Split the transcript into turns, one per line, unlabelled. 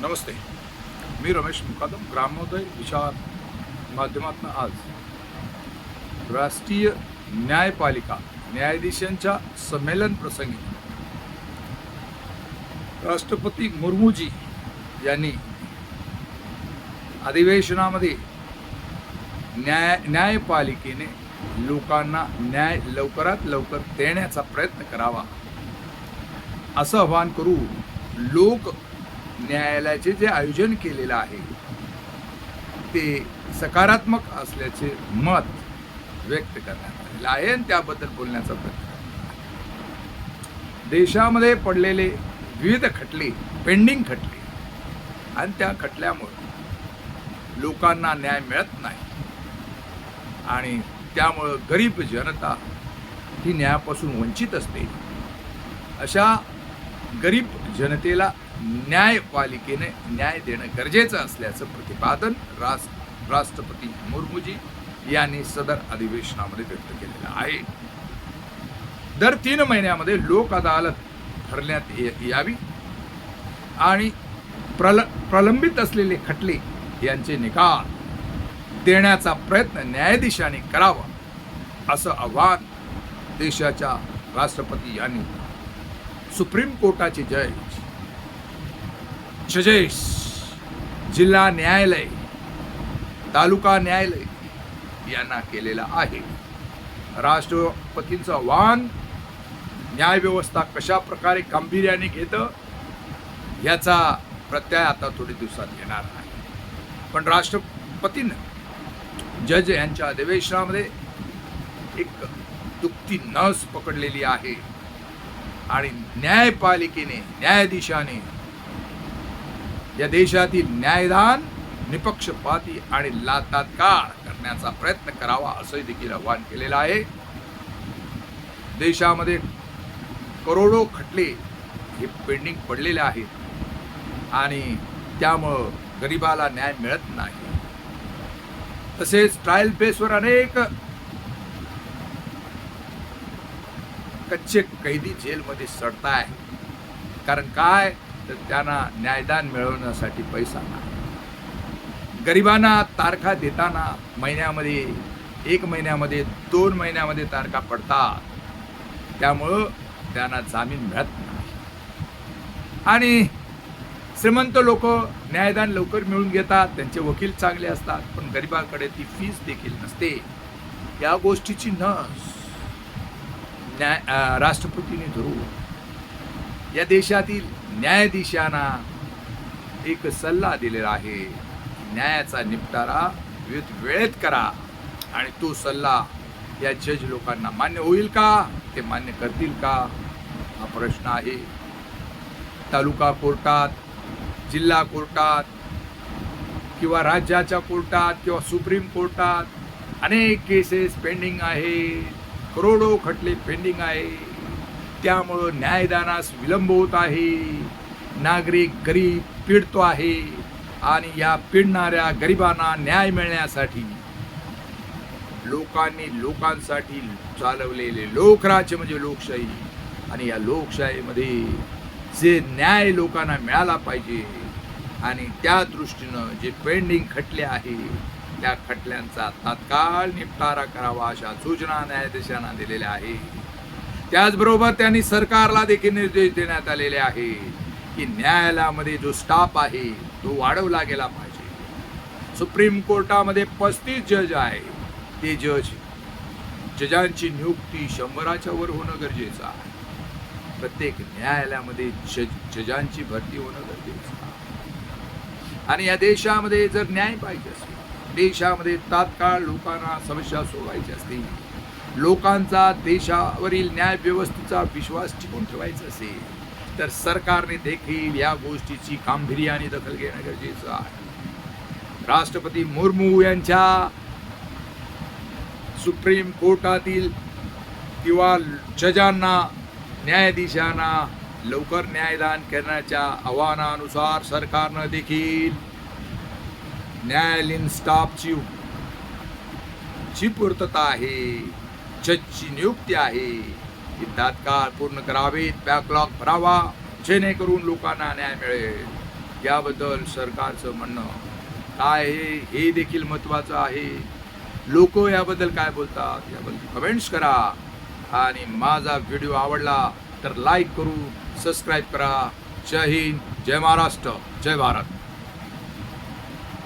नमस्ते. मी रमेश मुकादम ग्रामोदय विचार माध्यमातून आज राष्ट्रीय न्यायपालिका न्यायाधीशांच्या संमेलन प्रसंगी राष्ट्रपती मुर्मूजी यांनी अधिवेशनामध्ये न्याय न्यायपालिकेने लोकांना न्याय लवकरात लवकर देण्याचा प्रयत्न करावा असं आवाहन करू लोक न्यायालयाचे जे आयोजन केलेलं आहे ते सकारात्मक असल्याचे मत व्यक्त करण्यात आलेलं आहे आणि त्याबद्दल बोलण्याचा प्रयत्न देशामध्ये पडलेले विविध खटले पेंडिंग खटले आणि त्या खटल्यामुळं लोकांना न्याय मिळत नाही. आणि त्यामुळं गरीब जनता ही न्यायापासून वंचित असते. अशा गरीब जनतेला न्यायपालिकेने न्याय देणं गरजेचं असल्याचं प्रतिपादन रास राष्ट्रपती मुर्मूजी यांनी सदर अधिवेशनामध्ये व्यक्त केलेलं आहे. दर तीन महिन्यामध्ये लोक अदालत भरण्यात यावी आणि प्रल प्रलंबित असलेले खटले यांचे निकाल देण्याचा प्रयत्न न्यायाधीशांनी करावा असं आव्हान देशाच्या राष्ट्रपती यांनी सुप्रीम कोर्टाचे जज जजेस जिल्हा न्यायालय तालुका न्यायालय यांना केलेला आहे. राष्ट्रपतींचं आव्हान न्यायव्यवस्था कशा प्रकारे गांभीर्याने घेतं याचा प्रत्यय आता थोडे दिवसात येणार आहे. पण राष्ट्रपतीनं जज यांच्या अधिवेशनामध्ये एक दुखती नस पकडलेली आहे. आणि न्यायपालिकेने न्यायाधीशाने या देशातील न्यायदान निपक्षपाती आणि लातात्कार करण्याचा प्रयत्न करावा असंही देखील आवाहन केलेलं आहे. देशामध्ये करोडो खटले हे पेंडिंग पडलेले आहेत आणि त्यामुळं गरिबाला न्याय मिळत नाही. तसेच ट्रायल बेसवर अनेक कच्चे कैदी जेलमध्ये सडताय कारण काय? तर त्यांना न्यायदान मिळवण्यासाठी पैसा नाही. गरिबांना तारखा देताना महिन्यामध्ये एक महिन्यामध्ये दोन महिन्यामध्ये तारखा पडतात. त्यामुळं त्यांना जामीन मिळत नाही. आणि श्रीमंत लोक न्यायदान लवकर मिळून घेतात त्यांचे वकील चांगले असतात पण गरिबाकडे ती फीस देखील नसते. या गोष्टीची नस न्याय राष्ट्रपतीने धरून या देशातील न्यायाधीशांना एक सल्ला दिलेला आहे न्यायाचा निपटारा विविध वेळेत करा आणि तो सल्ला या जज लोकांना मान्य होईल का? ते मान्य करतील का? हा प्रश्न आहे. तालुका कोर्टात जिल्हा कोर्टात किंवा राज्याच्या कोर्टात किंवा सुप्रीम कोर्टात अनेक केसेस पेंडिंग आहे करोडो खटले पेंडिंग आहे त्यामुळं न्यायदानास विलंब होत आहे. नागरिक गरीब पिडतो आहे आणि या पिडणाऱ्या गरिबांना न्याय मिळण्यासाठी लोकांनी लोकांसाठी चालवलेले लोकराज्य म्हणजे लोकशाही. आणि या लोकशाहीमध्ये जे न्याय लोकांना मिळाला पाहिजे आणि त्या दृष्टीनं जे पेंडिंग खटले आहे त्या खटल्यांचा तात्काळ निपटारा करावा अशा सूचना न्यायाधीशांना दिलेल्या आहे त्याचबरोबर त्यांनी सरकारला देखील निर्देश देण्यात आलेले आहे की न्यायालयामध्ये जो स्टाफ आहे तो वाढवला गेला पाहिजे. सुप्रीम कोर्टामध्ये पस्तीस जज आहे. ते जज जजांची नियुक्ती शंभराच्या वर होणं गरजेचं आहे. प्रत्येक न्यायालयामध्ये जज जजांची भरती होणं गरजेचं आहे. आणि या देशामध्ये जर न्याय पाहिजे असेल देशामध्ये तात्काळ लोकांना समस्या सोडवायची असतील लोकांचा देशावरील न्याय व्यवस्थेचा विश्वास टिकून ठेवायचा असेल तर सरकारने देखील या गोष्टीची गांभीर्याने दखल घेणं गरजेचं आहे. राष्ट्रपती मुर्मू यांच्या सुप्रीम कोर्टातील किंवा जजांना न्यायाधीशांना लवकर न्यायदान करण्याच्या आव्हानानुसार सरकारनं देखील न्यायालयीन स्टाफची जी पूर्तता आहे जजची नियुक्ती आहे. ती तात्काळ पूर्ण करावीत बॅकलॉग भरावा जेणेकरून लोकांना न्याय मिळेल. याबद्दल सरकारचं म्हणणं काय आहे हे देखील महत्त्वाचं आहे. लोक याबद्दल काय बोलतात याबद्दल कमेंट्स करा. आणि माझा व्हिडिओ आवडला तर लाईक करू सबस्क्राईब करा. जय हिंद जय महाराष्ट्र जय भारत.